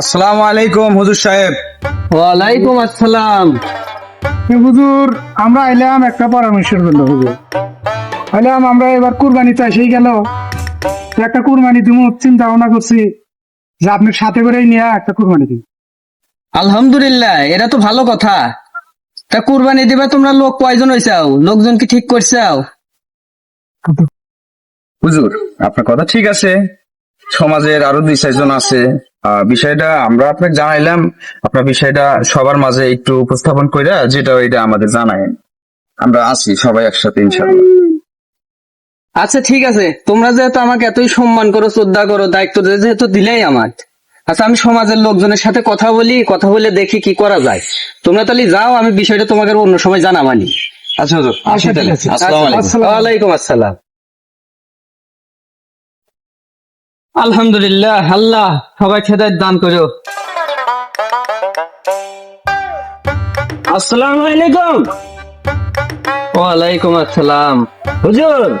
আসসালামু আলাইকুম হুজুর সাহেব। ওয়ালাইকুম আসসালাম। হুজুর আমরা এলাম একটা পরামর্শের জন্য হুজুর। এলাম আমরা এবার কুরবানিতে এসেই গেল। একটা কুরবানি দিব চিন্তা ভাবনা করছি যে আপনার সাথে করেই নিয়ে একটা কুরবানি দিন আলহামদুলিল্লাহ এটা তো ভালো কথা। তা কুরবানি দিবে তোমরা লোক কয়জন হইছাও? লোকজন কি ঠিক করছাও? হুজুর আপনার কথা ঠিক আছে। সমাজের আরও দুই চারজন আছে। বিষয়টা আমরা আপনাকে জানাইলাম। আপনার বিষয়টা সবার মাঝে একটু উপস্থাপন করে যেটা ওইটা আমাদের জানাই। আমরা আছি সবাই একসাথে ইনশাআল্লাহ। আচ্ছা ঠিক আছে। তোমরা যেহেতু আমাকে এতই সম্মান করো শ্রদ্ধা করো দায়িত্ব যে- যেহেতু দিলেই আমার। আচ্ছা আমি সমাজের লোকজনের সাথে কথা বলি কথা বলে দেখি কি করা যায়। তোমরা তাহলে যাও আমি বিষয়টা তোমাকে অন্য সময় জানাবানি। আচ্ছা আছে। আসসালামু আলাইকুম আসসালামু। আলহামদুলিল্লাহ আল্লাহ সবাই দান করো। আসসালামু আলাইকুম। ওয়ালাইকুম আসসালাম। হুজুর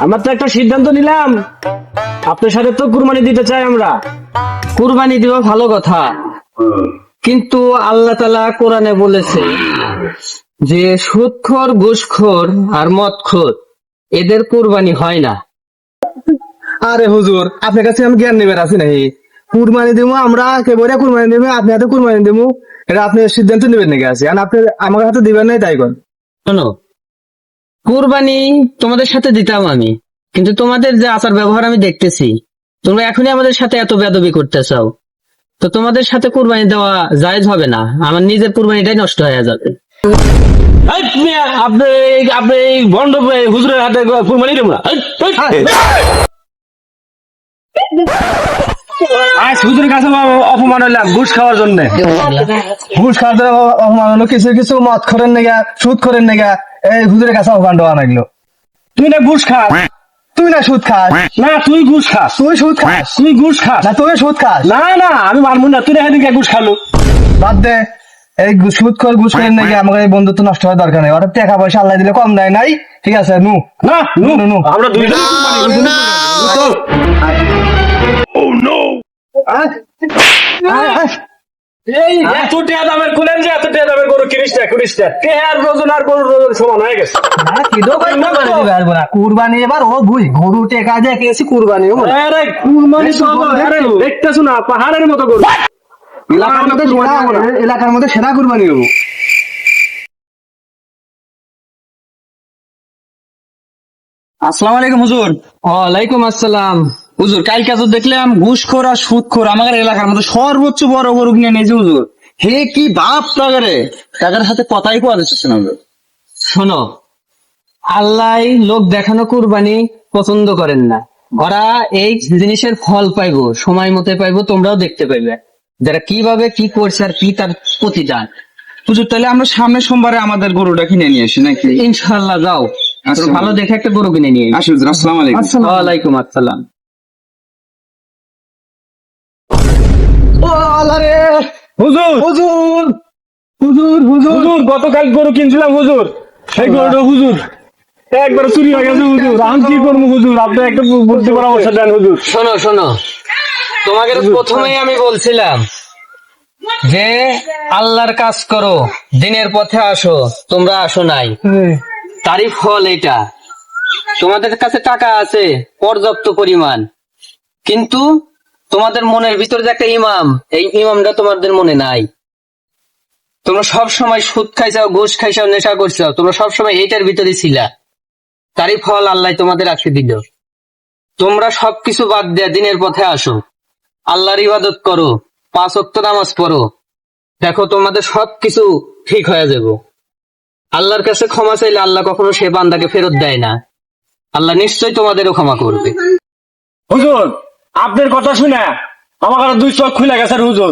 আমরা তো একটা সিদ্ধান্ত নিলাম। আপনার সাথে তো কুরবানি দিতে চাই আমরা। কুরবানি দিবা ভালো কথা। কিন্তু আল্লাহ তালা কোরআনে বলেছে যে সুদখোর ঘুষখোর আর মদখোর এদের কুরবানি হয় না। আরে হুজুর আপনার কাছে আমি জ্ঞান নেবেন আছি নাকি? কুরবানি দিব আমরা কেবলে কুরবানি দিব আপনি হাতে কুরবানি দিব এটা আপনি সিদ্ধান্ত নেবেন নাকি আছে আর আপনি আমার হাতে দিবেন নাই তাই কর শোনো কুরবানি তোমাদের সাথে দিতাম আমি কিন্তু তোমাদের যে আচার ব্যবহার আমি দেখতেছি তোমরা এখনই আমাদের সাথে এত বেদবি করতে চাও তো তোমাদের সাথে কুরবানি দেওয়া জায়েজ হবে না আমার নিজের কুরবানিটাই নষ্ট হয়ে যাবে। আপনি আপনি এই ভণ্ড হুজুরের হাতে কুরবানি দেবো না। আজ কাছে অপমান হইলাম ঘুষ খাওয়ার জন্য। ঘুষ খাওয়াতে অপমান হলো কিছু কিছু মদ করেন নেগা সুদ করেন নেগা এই হুজুরের কাছে অপমান দেওয়া তুই না ঘুষ খাস? তুই না সুদ খাস? না তুই ঘুষ খাস। তুই সুদ খাস। তুই ঘুষ খাস। না তুই সুদ খাস। না না আমি মানবো না। তুই না সেদিনকে ঘুষ খালো। বাদ দে। এই সুদ কর ঘুষ করেন নাকি আমাকে এই বন্ধুত্ব নষ্ট হওয়ার দরকার নেই। ওটা টাকা পয়সা আল্লাহ দিলে কম দেয় নাই। ঠিক আছে নু। না নু, নু। আমরা দুইজন। এই এত টিয়া দামের খুলেন যে এত টিয়া দামের গরু কিনিস না কিনিস না। টেহার ওজন আর গরুর ওজন সমান হয়ে গেছে। না, কিলো কই কুরবানি দিবে পারব না। কুরবানি এবার ও বুঝ গরু টেকা দিয়ে কেছি কুরবানি ও আরে কুরবানি তো আরে দেখতেছো না পাহাড়ের মতো গরু। এলাকার মধ্যে সেরা- এলাকার মধ্যে সেরা কুরবানি হব। আসসালামু আলাইকুম হুজুর। ওয়ালাইকুম আসসালাম। হুজুর কালকে তো দেখলাম ঘুষখোর আর সুদখোর আমাদের এলাকার মধ্যে সর্বোচ্চ বড় গরু কিনে নিয়েছে হুজুর। হে কি বাপ টাকারে টাকার হাতে কথাই কোয়া দিচ্ছে না শোনো আল্লাহ লোক দেখানো কুরবানি পছন্দ করেন না। ওরা এই জিনিসের ফল পাইবো সময় মতো পাইবো তোমরাও দেখতে পাইবে। যারা কীভাবে কি করছে আর কি তার প্রতিদান। হুজুর তাহলে আমরা সামনের সোমবারে আমাদের গরুটা কিনে নিয়ে আসি নাকি? ইনশাল্লাহ যাও। ভালো দেখে একটা গরু কিনে নিয়ে আসি আসসালামু আলাইকুম আসসালাম। ও আল্লাহ রে। হুজুর। হুজুর। হুজুর হুজুর। হুজুর গতকাল গরু কিনছিলাম হুজুর। সেই গরুটা হুজুর। একবার চুরি হয়ে গেছে হুজুর। আমি কি করব হুজুর? আপনি একটা বুদ্ধি পরামর্শ দেন হুজুর। শোনো শোনো। তোমাকে প্রথমেই আমি বলছিলাম যে আল্লাহর কাজ করো দিনের পথে আসো তোমরা আসো নাই। তারই ফল এটা। তোমাদের কাছে টাকা আছে পর্যাপ্ত পরিমাণ। কিন্তু তোমাদের মনের ভিতরে যে একটা ইমাম, এই ইমামটা তোমাদের মনে নাই। তোমরা সব সময় সুদ খাইছাও, ঘুষ খাইছাও, নেশা করছাও, তোমরা সব সময় এইটার ভিতরে ছিলা। তারই ফল আল্লাহ তোমাদের রাখতে দিল। তোমরা সবকিছু বাদ দেয়া দিনের পথে আসো। আল্লাহর ইবাদত করো, পাঁচ ওয়াক্ত নামাজ পড়ো। দেখো, তোমাদের সবকিছু ঠিক হয়ে যাবে। আল্লাহর কাছে ক্ষমা চাইলে আল্লাহ কখনো সে বান্দাকে ফেরত দেয় না। আল্লাহ নিশ্চয়ই তোমাদেরও ক্ষমা করবে। আপনার কথা শুনে আমার দুই চোখ খুলে গেছে হুজুর।